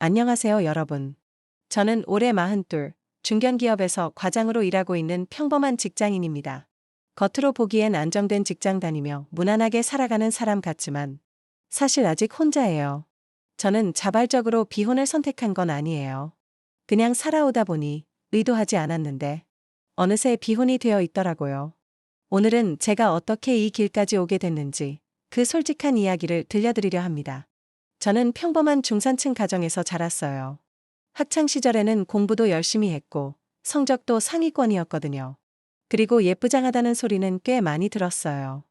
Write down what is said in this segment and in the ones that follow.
안녕하세요, 여러분. 저는 올해 42, 중견기업에서 과장으로 일하고 있는 평범한 직장인입니다. 겉으로 보기엔 안정된 직장 다니며 무난하게 살아가는 사람 같지만 사실 아직 혼자예요. 저는 자발적으로 비혼을 선택한 건 아니에요. 그냥 살아오다 보니 의도하지 않았는데 어느새 비혼이 되어 있더라고요. 오늘은 제가 어떻게 이 길까지 오게 됐는지 그 솔직한 이야기를 들려드리려 합니다. 저는 평범한 중산층 가정에서 자랐어요. 학창 시절에는 공부도 열심히 했고 성적도 상위권이었거든요. 그리고 예쁘장하다는 소리는 꽤 많이 들었어요.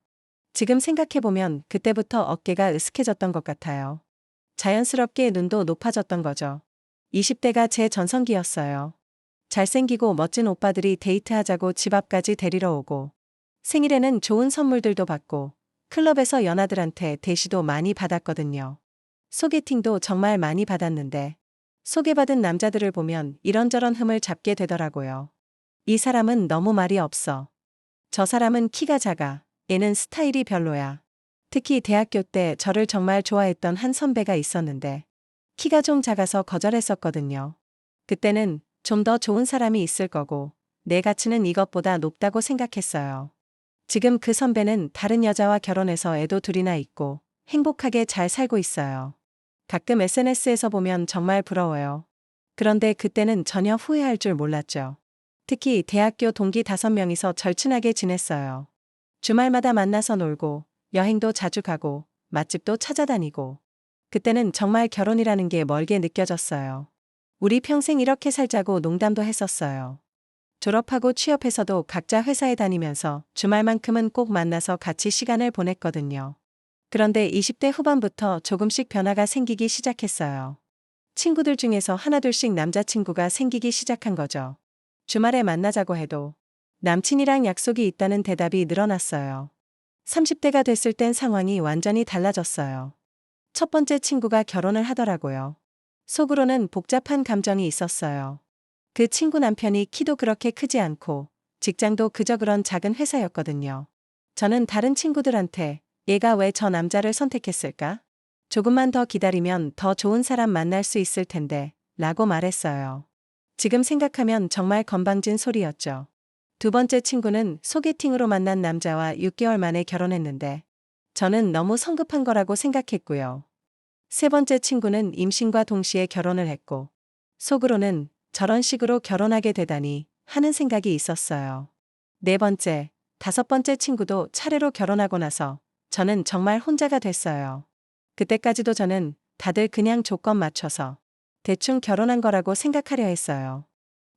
지금 생각해보면 그때부터 어깨가 으스해졌던 것 같아요. 자연스럽게 눈도 높아졌던 거죠. 20대가 제 전성기였어요. 잘생기고 멋진 오빠들이 데이트하자고 집 앞까지 데리러 오고 생일에는 좋은 선물들도 받고 클럽에서 연하들한테 대시도 많이 받았거든요. 소개팅도 정말 많이 받았는데 소개받은 남자들을 보면 이런저런 흠을 잡게 되더라고요. 이 사람은 너무 말이 없어. 저 사람은 키가 작아. 얘는 스타일이 별로야. 특히 대학교 때 저를 정말 좋아했던 한 선배가 있었는데 키가 좀 작아서 거절했었거든요. 그때는 좀 더 좋은 사람이 있을 거고 내 가치는 이것보다 높다고 생각했어요. 지금 그 선배는 다른 여자와 결혼해서 애도 둘이나 있고 행복하게 잘 살고 있어요. 가끔 SNS에서 보면 정말 부러워요. 그런데 그때는 전혀 후회할 줄 몰랐죠. 특히 대학교 동기 다섯 명이서 절친하게 지냈어요. 주말마다 만나서 놀고, 여행도 자주 가고, 맛집도 찾아다니고. 그때는 정말 결혼이라는 게 멀게 느껴졌어요. 우리 평생 이렇게 살자고 농담도 했었어요. 졸업하고 취업해서도 각자 회사에 다니면서 주말만큼은 꼭 만나서 같이 시간을 보냈거든요. 그런데 20대 후반부터 조금씩 변화가 생기기 시작했어요. 친구들 중에서 하나둘씩 남자친구가 생기기 시작한 거죠. 주말에 만나자고 해도 남친이랑 약속이 있다는 대답이 늘어났어요. 30대가 됐을 땐 상황이 완전히 달라졌어요. 첫 번째 친구가 결혼을 하더라고요. 속으로는 복잡한 감정이 있었어요. 그 친구 남편이 키도 그렇게 크지 않고 직장도 그저 그런 작은 회사였거든요. 저는 다른 친구들한테 얘가 왜 저 남자를 선택했을까? 조금만 더 기다리면 더 좋은 사람 만날 수 있을 텐데, 라고 말했어요. 지금 생각하면 정말 건방진 소리였죠. 두 번째 친구는 소개팅으로 만난 남자와 6개월 만에 결혼했는데, 저는 너무 성급한 거라고 생각했고요. 세 번째 친구는 임신과 동시에 결혼을 했고, 속으로는 저런 식으로 결혼하게 되다니 하는 생각이 있었어요. 네 번째, 다섯 번째 친구도 차례로 결혼하고 나서 저는 정말 혼자가 됐어요. 그때까지도 저는 다들 그냥 조건 맞춰서 대충 결혼한 거라고 생각하려 했어요.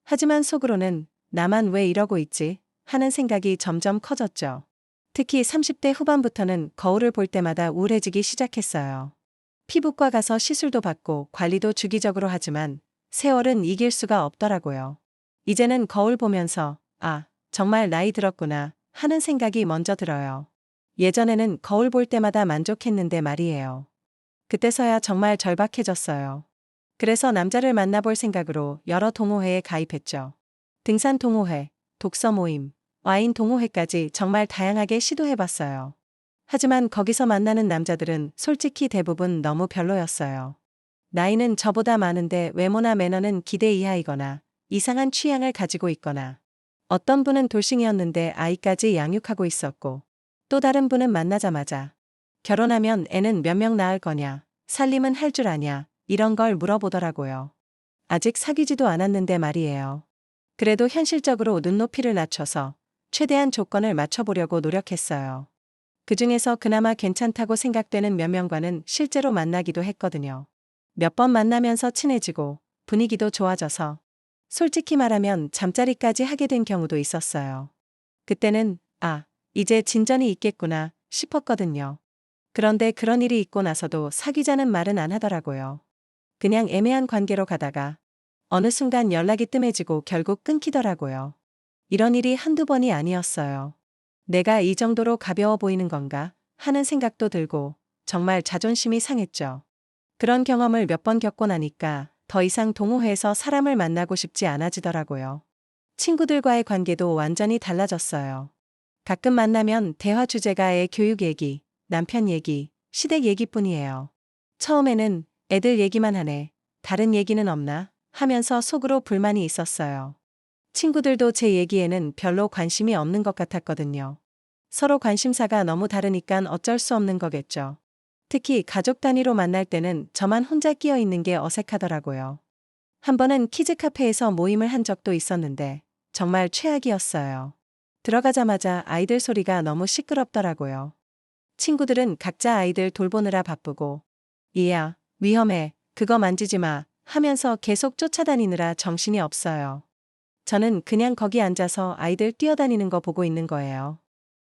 하지만 속으로는 나만 왜 이러고 있지 하는 생각이 점점 커졌죠. 특히 30대 후반부터는 거울을 볼 때마다 우울해지기 시작했어요. 피부과 가서 시술도 받고 관리도 주기적으로 하지만 세월은 이길 수가 없더라고요. 이제는 거울 보면서 아, 정말 나이 들었구나 하는 생각이 먼저 들어요. 예전에는 거울 볼 때마다 만족했는데 말이에요. 그때서야 정말 절박해졌어요. 그래서 남자를 만나볼 생각으로 여러 동호회에 가입했죠. 등산 동호회, 독서 모임, 와인 동호회까지 정말 다양하게 시도해봤어요. 하지만 거기서 만나는 남자들은 솔직히 대부분 너무 별로였어요. 나이는 저보다 많은데 외모나 매너는 기대 이하이거나 이상한 취향을 가지고 있거나 어떤 분은 돌싱이었는데 아이까지 양육하고 있었고 또 다른 분은 만나자마자 결혼하면 애는 몇 명 낳을 거냐, 살림은 할 줄 아냐, 이런 걸 물어보더라고요. 아직 사귀지도 않았는데 말이에요. 그래도 현실적으로 눈높이를 낮춰서 최대한 조건을 맞춰보려고 노력했어요. 그 중에서 그나마 괜찮다고 생각되는 몇 명과는 실제로 만나기도 했거든요. 몇 번 만나면서 친해지고 분위기도 좋아져서 솔직히 말하면 잠자리까지 하게 된 경우도 있었어요. 그때는, 아, 이제 진전이 있겠구나 싶었거든요. 그런데 그런 일이 있고 나서도 사귀자는 말은 안 하더라고요. 그냥 애매한 관계로 가다가 어느 순간 연락이 뜸해지고 결국 끊기더라고요. 이런 일이 한두 번이 아니었어요. 내가 이 정도로 가벼워 보이는 건가 하는 생각도 들고 정말 자존심이 상했죠. 그런 경험을 몇 번 겪고 나니까 더 이상 동호회에서 사람을 만나고 싶지 않아지더라고요. 친구들과의 관계도 완전히 달라졌어요. 가끔 만나면 대화 주제가 애 교육 얘기, 남편 얘기, 시댁 얘기뿐이에요. 처음에는 애들 얘기만 하네. 다른 얘기는 없나? 하면서 속으로 불만이 있었어요. 친구들도 제 얘기에는 별로 관심이 없는 것 같았거든요. 서로 관심사가 너무 다르니깐 어쩔 수 없는 거겠죠. 특히 가족 단위로 만날 때는 저만 혼자 끼어 있는 게 어색하더라고요. 한 번은 키즈 카페에서 모임을 한 적도 있었는데 정말 최악이었어요. 들어가자마자 아이들 소리가 너무 시끄럽더라고요. 친구들은 각자 아이들 돌보느라 바쁘고 이야, 위험해, 그거 만지지 마 하면서 계속 쫓아다니느라 정신이 없어요. 저는 그냥 거기 앉아서 아이들 뛰어다니는 거 보고 있는 거예요.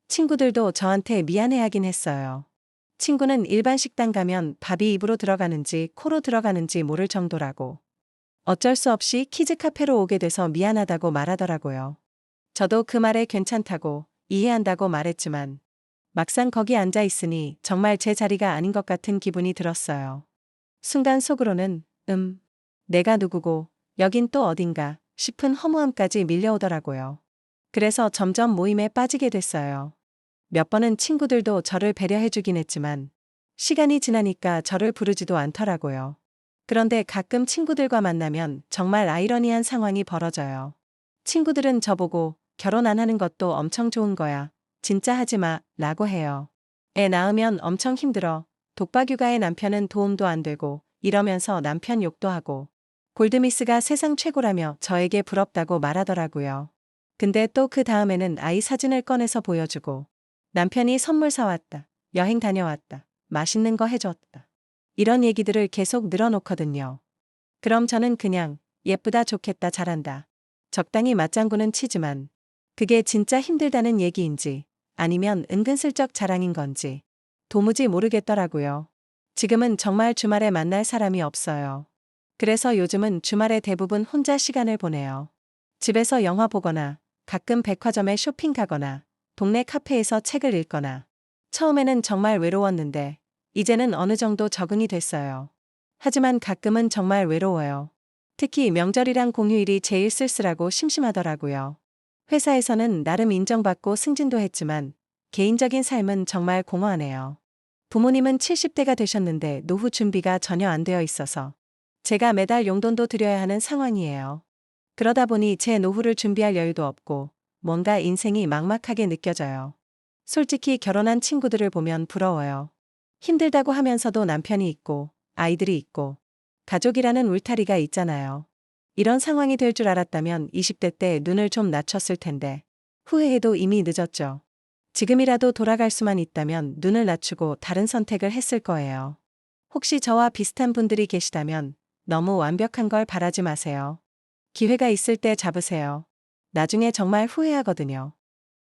친구들도 저한테 미안해하긴 했어요. 친구는 일반 식당 가면 밥이 입으로 들어가는지 코로 들어가는지 모를 정도라고. 어쩔 수 없이 키즈 카페로 오게 돼서 미안하다고 말하더라고요. 저도 그 말에 괜찮다고 이해한다고 말했지만 막상 거기 앉아 있으니 정말 제 자리가 아닌 것 같은 기분이 들었어요. 순간 속으로는 음, 내가 누구고 여긴 또 어딘가 싶은 허무함까지 밀려오더라고요. 그래서 점점 모임에 빠지게 됐어요. 몇 번은 친구들도 저를 배려해주긴 했지만 시간이 지나니까 저를 부르지도 않더라고요. 그런데 가끔 친구들과 만나면 정말 아이러니한 상황이 벌어져요. 친구들은 저보고 결혼 안 하는 것도 엄청 좋은 거야. 진짜 하지 마. 라고 해요. 애 낳으면 엄청 힘들어. 독박 육아의 남편은 도움도 안 되고 이러면서 남편 욕도 하고 골드미스가 세상 최고라며 저에게 부럽다고 말하더라고요. 근데 또 그 다음에는 아이 사진을 꺼내서 보여주고 남편이 선물 사왔다. 여행 다녀왔다. 맛있는 거 해줬다. 이런 얘기들을 계속 늘어놓거든요. 그럼 저는 그냥 예쁘다 좋겠다 잘한다. 적당히 맞장구는 치지만 그게 진짜 힘들다는 얘기인지 아니면 은근슬쩍 자랑인 건지 도무지 모르겠더라고요. 지금은 정말 주말에 만날 사람이 없어요. 그래서 요즘은 주말에 대부분 혼자 시간을 보내요. 집에서 영화 보거나 가끔 백화점에 쇼핑 가거나 동네 카페에서 책을 읽거나 처음에는 정말 외로웠는데 이제는 어느 정도 적응이 됐어요. 하지만 가끔은 정말 외로워요. 특히 명절이랑 공휴일이 제일 쓸쓸하고 심심하더라고요. 회사에서는 나름 인정받고 승진도 했지만 개인적인 삶은 정말 공허하네요. 부모님은 70대가 되셨는데 노후 준비가 전혀 안 되어 있어서 제가 매달 용돈도 드려야 하는 상황이에요. 그러다 보니 제 노후를 준비할 여유도 없고 뭔가 인생이 막막하게 느껴져요. 솔직히 결혼한 친구들을 보면 부러워요. 힘들다고 하면서도 남편이 있고 아이들이 있고 가족이라는 울타리가 있잖아요. 이런 상황이 될 줄 알았다면 20대 때 눈을 좀 낮췄을 텐데 후회해도 이미 늦었죠. 지금이라도 돌아갈 수만 있다면 눈을 낮추고 다른 선택을 했을 거예요. 혹시 저와 비슷한 분들이 계시다면 너무 완벽한 걸 바라지 마세요. 기회가 있을 때 잡으세요. 나중에 정말 후회하거든요.